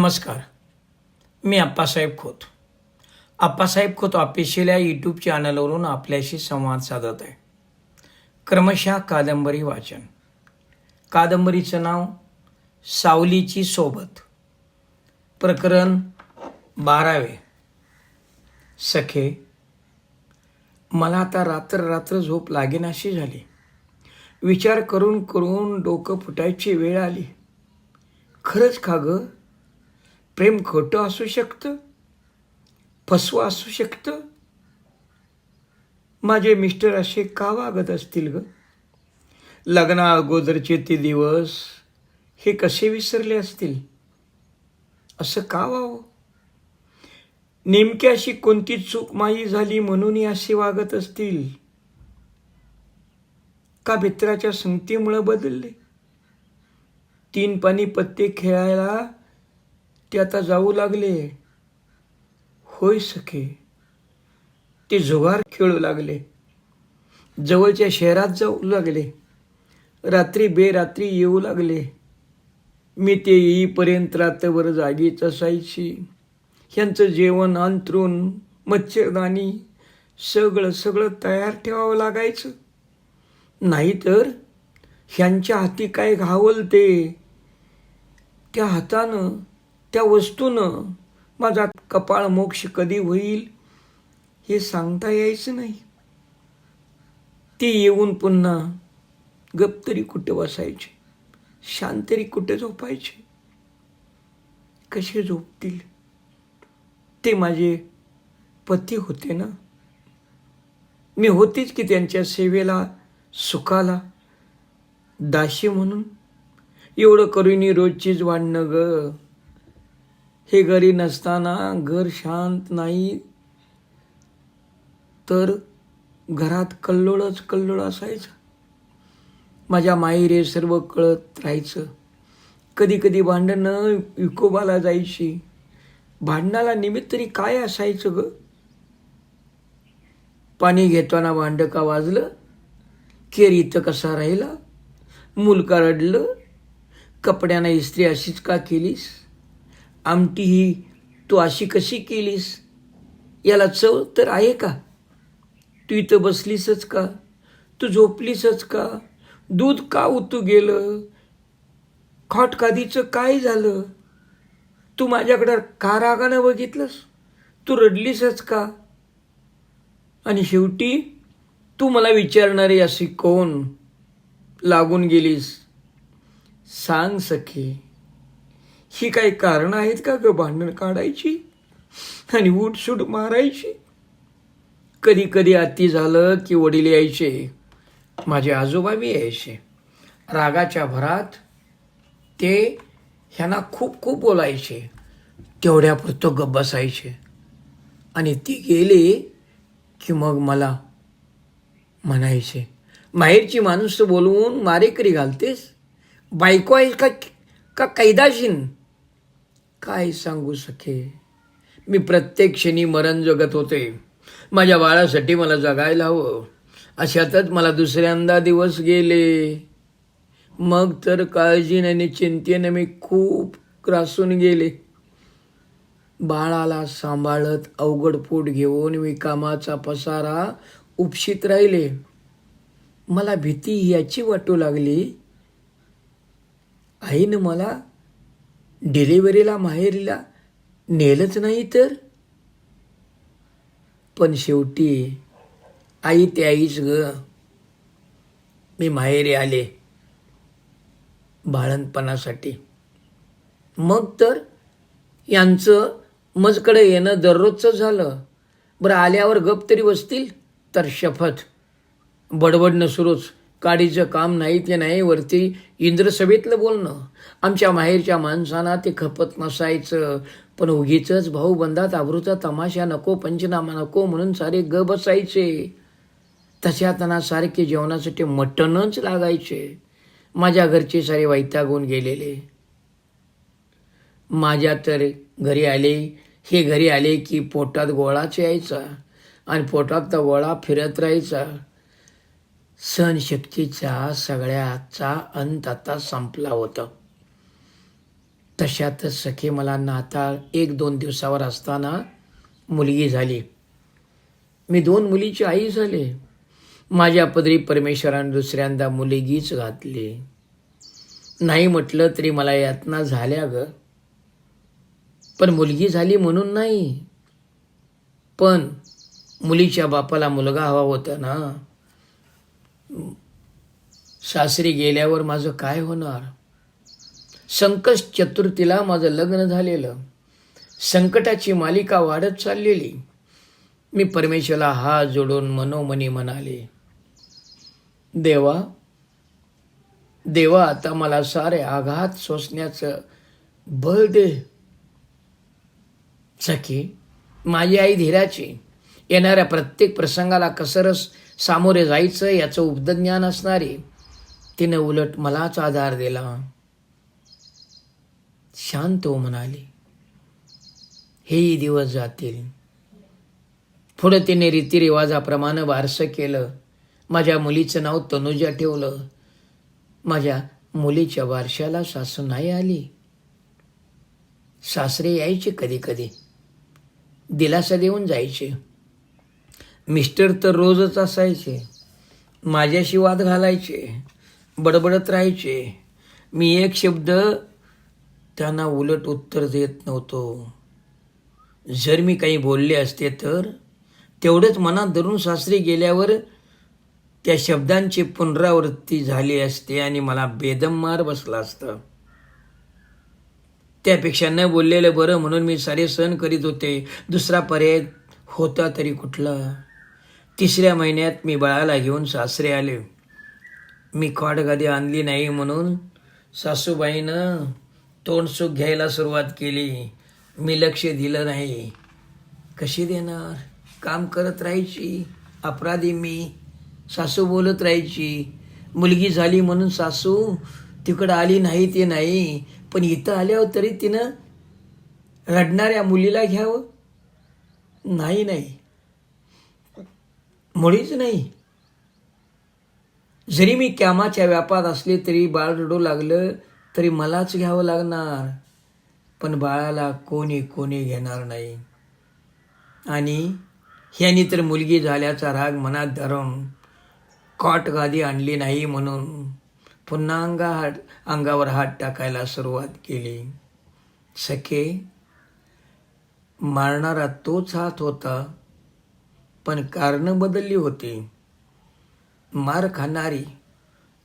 नमस्कार. मी आप्पासाहेब खोत. आप्पासाहेब खोत ऑफिशियल या यूट्यूब चॅनलवरून आपल्याशी संवाद साधत आहे. क्रमशः कादंबरी वाचन. कादंबरीचं नाव सावलीची सोबत. प्रकरण बारावे. सखे मला आता रात्र रात्र झोप लागेनाशी झाली. विचार करून करून डोकं फुटायची वेळ आली. खरंच का गं? प्रेम खोटं असू शकतं फसवं असू शकतं. माझे मिस्टर असे का वागत असतील ग? लग्ना अगोदरचे ते दिवस हे कसे विसरले असतील? असं का व्हावं? नेमकी अशी कोणती चूक माई झाली म्हणूनही असे वागत असतील? का मित्राच्या संगतीमुळं बदलले? तीन पाणी पत्ते खेळायला ते आता जाऊ लागले. होय सखे. ते जुगार खेळू लागले. जवळच्या शहरात जाऊ लागले. रात्री बेरात्री येऊ लागले. मी ते येईपर्यंत रात्रभर जागीच असायची. ह्यांचं जेवण अंतरून मच्छरदाणी सगळं सगळं तयार ठेवावं लागायचं. नाहीतर ह्यांच्या हाती काय घावल ते त्या हातानं त्या वस्तूनं माझा कपाळ मोक्ष कधी होईल हे सांगता यायचं नाही. ते येऊन पुन्हा गप तरी कुठे बसायचे? शांत तरी कुठे झोपायचे? कसे झोपतील? ते माझे पती होते ना? मी होतीच की त्यांच्या सेवेला सुखाला दाशी म्हणून? एवढं करून रोजचीच वाढणं ग. हे घरी नसताना घर शांत नाही तर घरात कल्लोळच कल्लोळ असायचं. माझ्या माहेर सर्व कळत राहायचं. कधी कधी भांडणं विकोबाला जायची. भांडणाला निमित्त तरी काय असायचं ग? पाणी घेताना भांड का वाजलं? केर इथं कसा राहिला? मूल का रडलं? कपड्यांना इस्त्री अशीच का केलीस? आमटी ही तू अशी कशी केलीस? याला चव तर आहे का? तू इथं बसलीसच का? तू झोपलीसच का? दूध का उतू गेलं? खॉट कादीचं काय झालं? तू माझ्याकडं का रागानं बघितलंस? तू रडलीसच का? आणि शेवटी तू मला विचारणारी अशी कोण लागून गेलीस? सांग सखी. ही काही कारणं आहेत का ग भांडण काढायची? आणि उठसूट मारायची? कधी कधी अति झालं की वडील यायचे माझे आजोबा बी यायचे. रागाच्या भरात ते ह्यांना खूप खूप बोलायचे. तेवढ्यापुरतं गप बसायचे. आणि ती गेले की मग मला म्हणायचे माहेरची माणूस बोलवून मारेकरी घालतेस? बायको आहेस का का कैदाशीन? काय सांगू सखे? मी प्रत्येक क्षणी मरण जगत होते. माझ्या बाळासाठी मला जगायला हवं. अशातच मला दुसऱ्यांदा दिवस गेले. मग तर काळजीने आणि चिंतेने मी खूप ग्रासून गेले. बाळाला सांभाळत अवघड पोट घेऊन मी कामाचा पसारा उपशीत राहिले. मला भीती याची वाटू लागली. आईनं मला डिलिव्हरीला माहेरीला नेलंच नाही तर? पण शेवटी आई ते आईच ग. मी माहेरी आले बाळणपणासाठी मग तर यांचं मजकडे येणं दररोजचं झालं. बरं आल्यावर गप तरी बसतील? तर शपथ. बडबडणं सुरूच. काडीचं काम नाही ते नाही वरती इंद्रसभेतलं बोलणं. आमच्या माहेरच्या माणसांना ते खपत नसायचं. पण उगीच भाऊ बंदात आवृता तमाशा नको पंचनामा नको म्हणून सारे ग बसायचे. तशा त्यांना सारखे जेवणासाठी मटणच लागायचे. माझ्या घरचे सारे वैतागून गेलेले. माझ्या तर घरी आले हे घरी आले की पोटात गोळाच यायचा. आणि पोटात तर गोळा फिरत राहायचा. सहनशक्तीचा सगळ्याचा अंत आता संपला होता. तशातच सखे मला नाताळ एक दोन दिवसावर असताना मुलगी झाली. मी दोन मुलीची आई झाले. माझ्या पदरी परमेश्वरानं दुसऱ्यांदा मुलगीच घातली. नाही म्हटलं तरी मला यातना झाल्या ग. पण मुलगी झाली म्हणून नाही. पण मुलीच्या बापाला मुलगा हवा होता ना. सासरी गेल्यावर माझं काय होणार? संकट चतुर्थीला माझं लग्न झालेलं. संकटाची मालिका वाढत चाललेली. मी परमेश्वरला हात जोडून मनोमनी म्हणाले देवा देवा आता मला सारे आघात सोसण्याचं बळ दे. सखी माझी आई धीराची. येणाऱ्या प्रत्येक प्रसंगाला कसरस सामोरे जायचं याचं उपदज्ञान असणारी. तिने उलट मलाच आधार दिला. शांत हो म्हणाली. हेही दिवस जातील. पुढं तिने रीतिरिवाजाप्रमाणे बारसं केलं. माझ्या मुलीचं नाव तनुजा ठेवलं. माझ्या मुलीच्या वारशाला सासू नाही आली. सासरे यायचे कधी कधी दिलासा देऊन जायचे. मिस्टर तर रोजच असायचे. माझ्याशी वाद घालायचे. बडबडत राहायचे. मी एक शब्द त्यांना उलट उत्तर देत नव्हतो. जर मी काही बोलले असते तर? तेवढंच मनात धरून सासरी गेल्यावर त्या शब्दांची पुनरावृत्ती झाली असते आणि मला बेदम बसला असता. त्यापेक्षा न बोललेलं बरं म्हणून मी सारे सहन करीत होते. दुसरा पर्याय होता तरी कुठला? तिसऱ्या महिन्यात मी बाळाला घेऊन सासरे आले. मी गादी आणली नाही म्हणून सासूबाईनं तोंडसुख घ्यायला सुरुवात केली. मी लक्ष दिलं नाही. कशी देणार? काम करत राहायची. अपराधी मी. सासू बोलत राहायची. मुलगी झाली म्हणून सासू तिकडं आली नाही ते नाही. पण इथं आल्यावर तरी तिनं रडणाऱ्या मुलीला घ्यावं? नाही नाही. मुळीच नाही. जरी मी कॅमाच्या व्यापात असले तरी बाळ रडू लागलं तरी मलाच घ्यावं लागणार. पण बाळाला कोणी कोणी घेणार नाही. आणि ह्यानी तर मुलगी झाल्याचा राग मनात धरून कॉट गादी आणली नाही म्हणून पुन्हा अंगा हात अंगावर हात टाकायला सुरुवात केली. सखे मारणारा तोच हात होता पण कारणं बदलली होती. मार खाणारी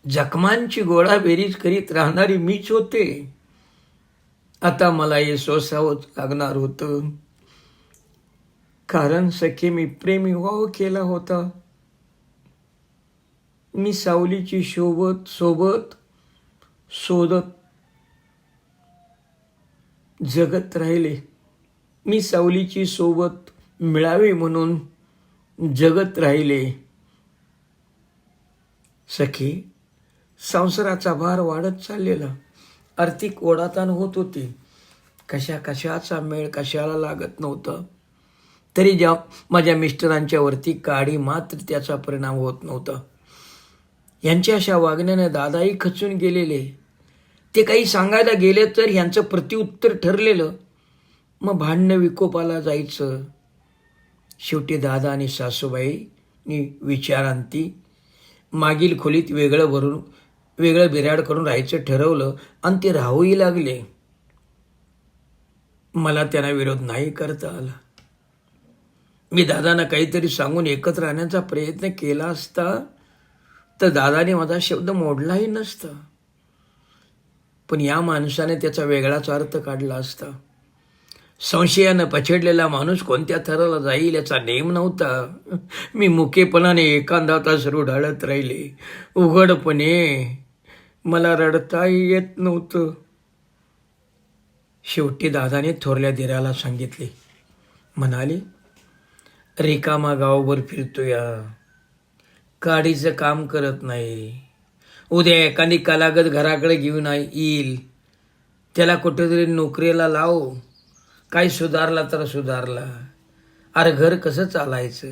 जखमांची गोळा बेरीज करीत राहणारी मीच होते. आता मला हे सोसावंच लागणार होतं. कारण सखे मी प्रेमी विवाह केला होता. मी सावलीची शोभत सोबत शोधत जगत राहिले. मी सावलीची सोबत मिळावी म्हणून जगत राहिले. सखी संसाराचा भार वाढत चाललेला आर्थिक ओढाताण होत होती. कशा कशाचा मेळ कशाला लागत नव्हतं? तरी ज्या माझ्या मिस्टरांच्यावरती काढी काडी मात्र त्याचा परिणाम होत नव्हता. यांच्या अशा वागण्याने दादाही खचून गेलेले. ते काही सांगायला गेले तर ह्यांचं प्रत्युत्तर ठरलेलं. मग भांडणं विकोपाला जायचं. शेवटी दादा आणि सासूबाईनी विचारांती मागील खोलीत वेगळं भरून वेगळं बिराड करून राहायचं ठरवलं आणि ते राहूही लागले. मला त्यांना विरोध नाही करता आला. मी दादांना काहीतरी सांगून एकत्र राहण्याचा प्रयत्न केला असता तर दादाने माझा शब्द मोडलाही नसता. पण या माणसाने त्याचा वेगळाच अर्थ काढला असता. संशयानं पछडलेला माणूस कोणत्या थराला जाईल याचा नेम नव्हता. मी मुकेपणाने एखादा तास रुढाळत राहिले. उघडपणे मला रडताही येत नव्हतं. शेवटी दादाने थोरल्या दिराला सांगितले. म्हणाले रिकामा गावभर फिरतोया. काडीचं काम करत नाही. उद्या एखादी कलागत घराकडे घेऊन येईल. त्याला कुठेतरी नोकरीला लाव. काही सुधारला तर सुधारला. अरे घर कसं चालायचं?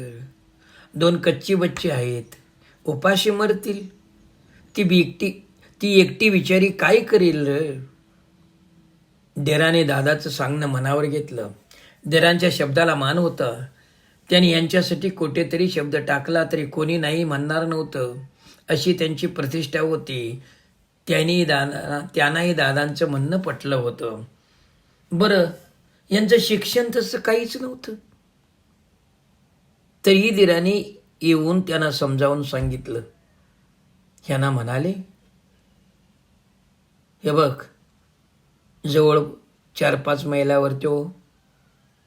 दोन कच्ची बच्ची आहेत. उपाशी मरतील. ती बिकटी ती एकटी विचारी काय करेल र? देराने दादाचं सांगणं मनावर घेतलं. देरांच्या शब्दाला मान होता. त्यांनी यांच्यासाठी कुठेतरी शब्द टाकला तरी कोणी नाही म्हणणार नव्हतं. अशी त्यांची प्रतिष्ठा होती. त्यांनी दादा त्यांनाही दादांचं म्हणणं पटलं होतं. बरं यांचं शिक्षण तसं काहीच नव्हतं. तरी दिराने येऊन त्यांना समजावून सांगितलं. ह्यांना म्हणाले हे बघ जवळ चार पाच मैलावर तो हो,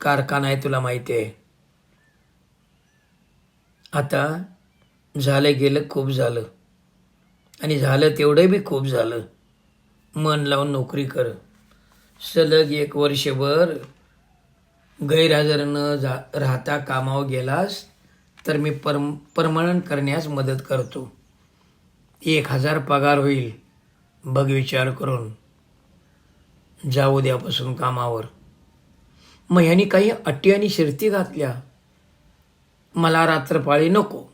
कारखाना आहे तुला माहिती आहे. आता झालं गेलं खूप झालं. आणि झालं तेवढं बी खूप झालं. मन लावून नोकरी कर. सलग एक वर्षभर गैरहजर न जा राहता कामावर गेलास तर मी परम परमनंट करण्यास मदत करतो. एक हजार पगार होईल बघ विचार करून. जाऊ द्यापासून कामावर. मग ह्यांनी काही अटी आणि शिरती घातल्या. मला रात्रपाळी नको.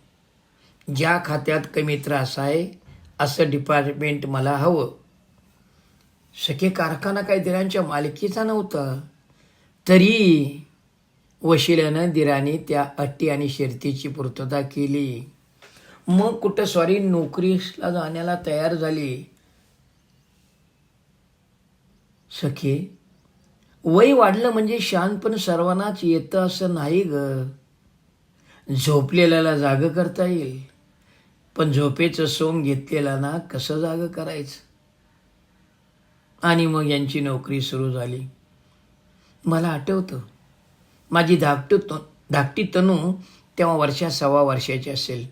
ज्या खात्यात कमी त्रास आहे असं डिपार्टमेंट मला हवं. सखे कारखाना काही दिरांच्या मालकीचा नव्हता. तरी वशिल्यानं दिराने त्या अट्टी आणि शर्तीची पूर्तता केली. मग कुठं सॉरी नोकरीला जाण्याला तयार झाली. सखे वय वाढलं म्हणजे शान पण सर्वांनाच येतं असं नाही ग. झोपलेल्याला जाग करता येईल. पण झोपेचं सोंग घेतलेला ना कसं जाग करायचं? आणि मग यांची नोकरी सुरू झाली. मला आठवतं माझी धाकटू त धाकटी तनू तेव्हा वर्षा सव्वा वर्षाची असेल.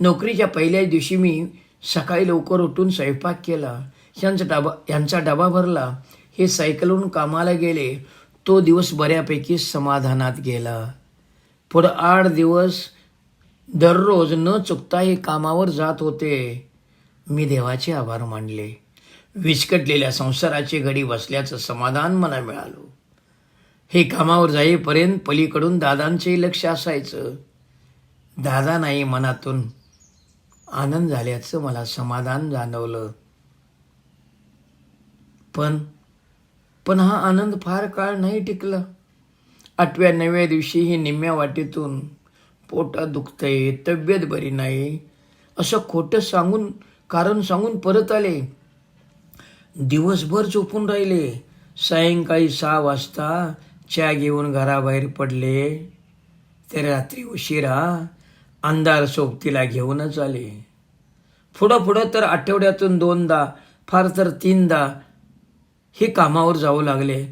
नोकरीच्या पहिल्याच दिवशी मी सकाळी लवकर उठून स्वयंपाक केला. यांचा डबा यांचा डबा भरला. हे सायकलहून कामाला गेले. तो दिवस बऱ्यापैकी समाधानात गेला. पुढं आठ दिवस दररोज न चुकता हे कामावर जात होते. मी देवाचे आभार मानले. विस्कटलेल्या संसाराची घडी बसल्याचं समाधान मला मिळालं. हे कामावर जाईपर्यंत पलीकडून दादांचेही लक्ष असायचं. दादा नाही मनातून आनंद झाल्याचं मला समाधान जाणवलं. पण पण हा आनंद फार काळ नाही टिकला. आठव्या नवव्या दिवशी ही निम्म्या वाटेतून पोटात दुखतंय तब्येत बरी नाही असं खोटं सांगून कारण सांगून परत आले. दिवसभर झोपून राहिले. सायंकाळी सहा वाजता चहा घेऊन घराबाहेर पडले. ते रात्री उशिरा अंधार सोबतीला घेऊनच आले. पुढं पुढं तर आठवड्यातून दोनदा फार तर तीनदा हे कामावर जाऊ लागले.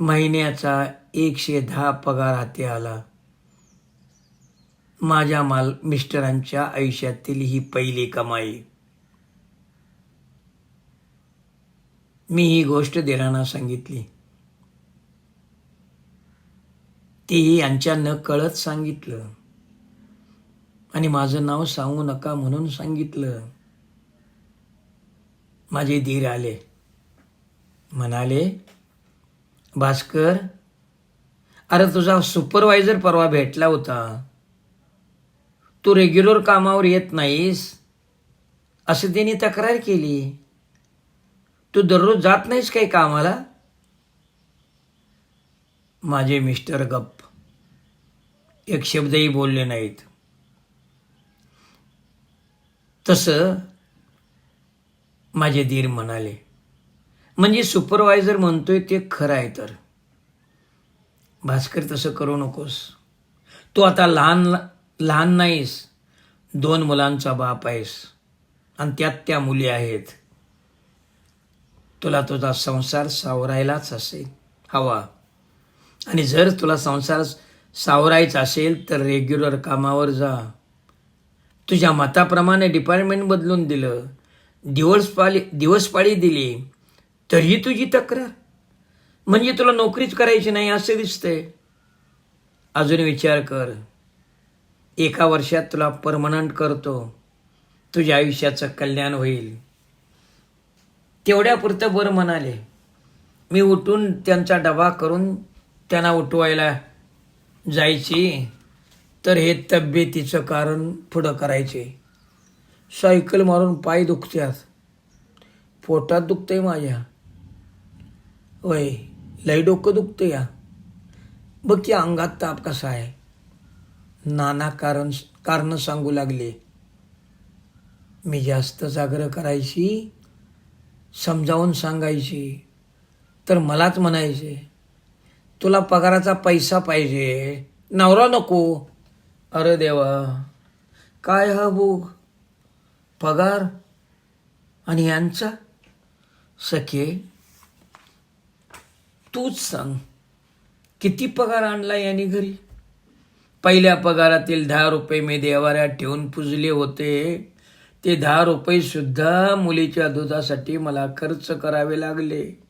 महिन्याचा एकशे दहा पगार हाती आला. माझ्या माल मिस्टरांच्या आयुष्यातील ही पहिली कमाई. मी ही गोष्ट दिरांना सांगितली. तेही यांच्या न कळत सांगितलं. आणि माझं नाव सांगू नका म्हणून सांगितलं. माझे धीर आले. म्हणाले भास्कर अरे तुझा सुपरवायझर परवा भेटला होता. तू रेग्युलर कामावर येत नाहीस. असं त्यांनी तक्रार केली. तू दररोज जात नाहीस काही कामाला? माझे मिस्टर गप्प. एक शब्दही बोलले नाहीत. तसं माझे धीर म्हणाले म्हणजे सुपरवायझर म्हणतोय ते खरं आहे तर. भास्कर तसं करू नकोस. तू आता लहान लहान नाहीस. दोन मुलांचा बाप आहेस. आणि त्यात त्या मुली आहेत. तुला तुझा संसार सावरायलाच असेल. हवा. आणि जर तुला संसार सावरायचा असेल तर रेग्युलर कामावर जा. तुझ्या मताप्रमाणे डिपार्टमेंट बदलून दिलं. दिवसपाळी दिवसपाळी दिली. तरीही तुझी तक्रार. म्हणजे तुला नोकरीच करायची नाही असे दिसते अजून विचार कर. एका वर्षात तुला परमनंट करतो. तुझ्या आयुष्याचं कल्याण होईल. तेवढ्यापुरतं बरं म्हणाले मी उठून त्यांचा डबा करून त्यांना उठवायला जायची. तर हे तब्येतीचं कारण पुढं करायचे. सायकल मारून पाय दुखतात पोटात दुखतंय माझ्या. होय लई डोकं दुखतं या. बघ की अंगात ताप कसा आहे. नाना कारण कारणं सांगू लागले मी जास्त जागरं करायची समजावून सांगायची. तर मलाच म्हणायचे तुला पगाराचा पैसा पाहिजे. नवरा नको. अरे देवा काय हा भोग? पगार आणि यांचा? सखे तूच सांग किती पगार आणला यांनी घरी? पहिल्या पगारातील दहा रुपये मी देवाऱ्यात ठेवून पुजले होते. ते दहा रुपयेसुद्धा मुलीच्या दुधासाठी मला खर्च करावे लागले.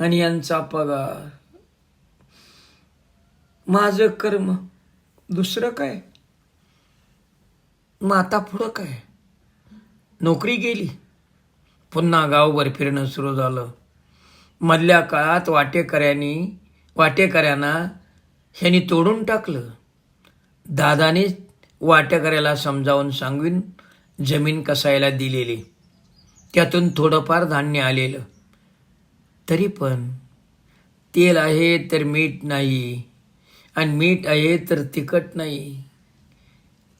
आणि यांचा पगार. माझं कर्म दुसरं काय? मग आता पुढं काय? नोकरी गेली. पुन्हा गावभर फिरणं सुरू झालं. मधल्या काळात वाटेकऱ्यांनी वाटेकऱ्यांना ह्यांनी तोडून टाकलं. दादाने वाटेकऱ्याला समजावून सांगून जमीन कसायला दिलेली. त्यातून थोडंफार धान्य आलेलं. तरी पण तेल आहे तर मीठ नाही आणि मीठ आहे तर तिखट नाही.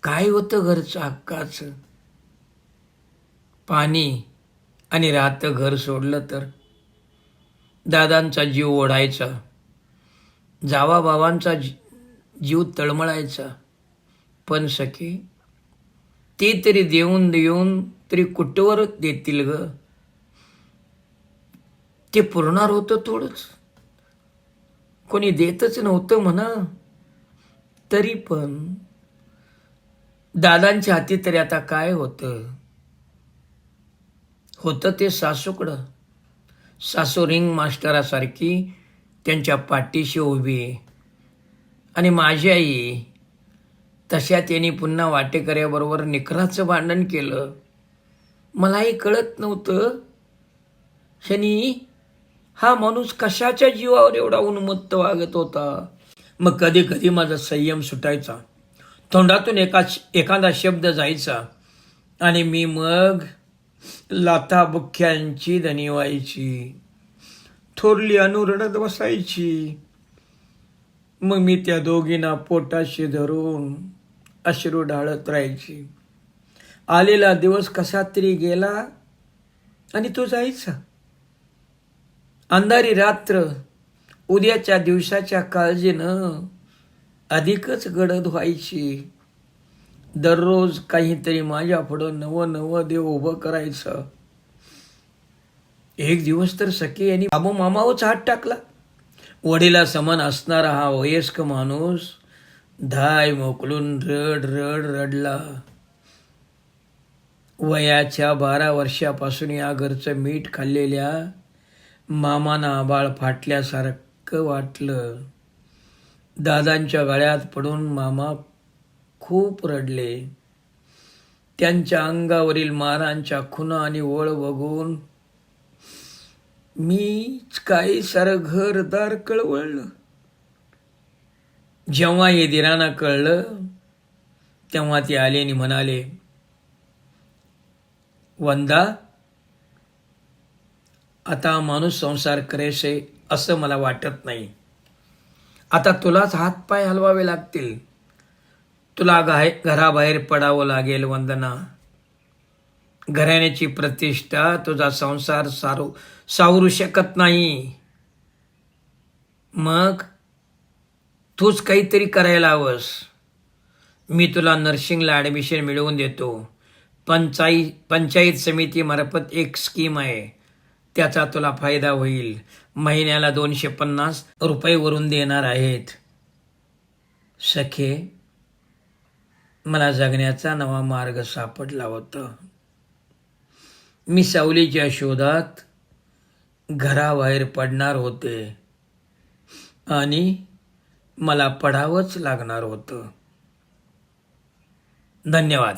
काय होतं घरचं हक्काचं? पाणी आणि राहतं घर सोडलं तर? दादांचा जीव ओढायचा. जावा बाबांचा जी- जीव तळमळायचा. पण सखी ते तरी देऊन देऊन तरी कुठवर देतील ग? ते पुरणार होतं थोडंच. कोणी देतच नव्हतं म्हणा. तरी पण दादांच्या हाती तरी आता काय होतं? होतं ते सासूकडं. सासू रिंग मास्टरासारखी त्यांच्या पाठीशी उभी आणि माझी आई तशा त्यांनी पुन्हा वाटेकऱ्याबरोबर निकराचं भांडण केलं. मलाही कळत नव्हतं. शनी हा माणूस कशाच्या जीवावर एवढा उन्मत्त वागत होता? मग कधी कधी माझा संयम सुटायचा. तोंडातून एका एखादा शब्द जायचा. आणि मी मग लाथा बुख्यांची धनी व्हायची. थोरली अनुरडत बसायची. मग मी त्या दोघींना पोटाशी धरून अश्रू ढाळत राहायची. आलेला दिवस कसा तरी गेला आणि तो जायचा. अंधारी रात्र उद्याच्या दिवसाच्या काळजीनं अधिकच गडद व्हायची. दररोज काहीतरी माझ्या पुढं नवं नवं देव उभं करायचं. एक दिवस तर सखी यांनी बाबू मामावच हात टाकला. वडिला समान असणारा हा वयस्क माणूस धाय मोकलून रड रड रडला. वयाच्या बारा वर्षापासून या घरचं मीठ खाल्लेल्या मामाना आबाळ फाटल्यासारखं वाटलं. दादांच्या गळ्यात पडून मामा खूप रडले. त्यांच्या अंगावरील मारांच्या खुना आणि ओळ बघून मीच काही सारं घरदार कळवळलं. जेव्हा येदिरांना कळलं तेव्हा ते आले आणि म्हणाले वंदा आता माणूस संसार करेसे असं मला वाटत नाही. आता तुलाच हातपाय हलवावे लागतील. तुला गाय घराबाहेर पडावं लागेल वंदना. घराण्याची प्रतिष्ठा तुझा संसार सारू सावरू शकत नाही. मग तूच काहीतरी करायला हवंस मी तुला नर्सिंगला ॲडमिशन मिळवून देतो. पंचायत पंचायत समितीमार्फत एक स्कीम आहे. त्याचा तुला फायदा होईल. महिन्याला दोनशे पन्नास रुपये वरून देणार आहेत. सखे मला जगण्याचा नवा मार्ग सापडला होता. मी सावलीच्या शोधात घराबाहेर पडणार होते. आणि मला पडावंच लागणार होतं. धन्यवाद.